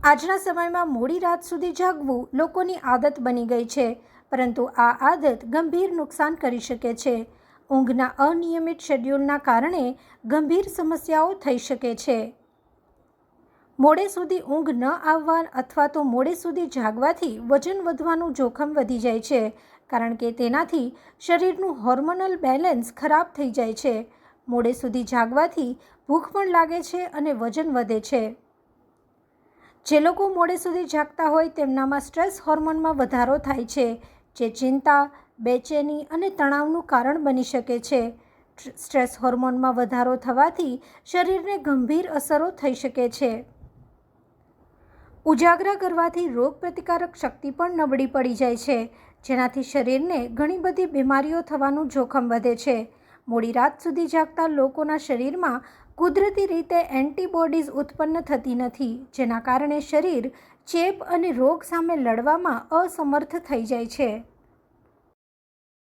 આજના સમયમાં મોડી રાત સુધી જાગવું લોકોની આદત બની ગઈ છે, પરંતુ આ આદત ગંભીર નુકસાન કરી શકે છે. ઊંઘના અનિયમિત શેડ્યુલના કારણે ગંભીર સમસ્યાઓ થઈ શકે છે. મોડે સુધી ઊંઘ ન આવવા અથવા તો મોડે સુધી જાગવાથી વજન વધવાનું જોખમ વધી જાય છે, કારણ કે તેનાથી શરીરનું હોર્મોનલ બેલેન્સ ખરાબ થઈ જાય છે. મોડે સુધી જાગવાથી ભૂખ પણ લાગે છે અને વજન વધે છે. જે લોકો મોડે સુધી જાગતા હોય તેમનામાં સ્ટ્રેસ હોર્મોનમાં વધારો થાય છે, જે ચિંતા, બેચેની અને તણાવનું કારણ બની શકે છે. સ્ટ્રેસ હોર્મોનમાં વધારો થવાથી શરીરને ગંભીર અસરો થઈ શકે છે. ઉજાગરા કરવાથી રોગપ્રતિકારક શક્તિ પણ નબળી પડી જાય છે, જેનાથી શરીરને ઘણી બધી બીમારીઓ થવાનું જોખમ વધે છે. મોડી રાત સુધી જાગતા લોકોના શરીરમાં કુદરતી રીતે એન્ટીબોડીઝ ઉત્પન્ન થતી નથી, જેના કારણે શરીર ચેપ અને રોગ સામે લડવામાં અસમર્થ થઈ જાય છે.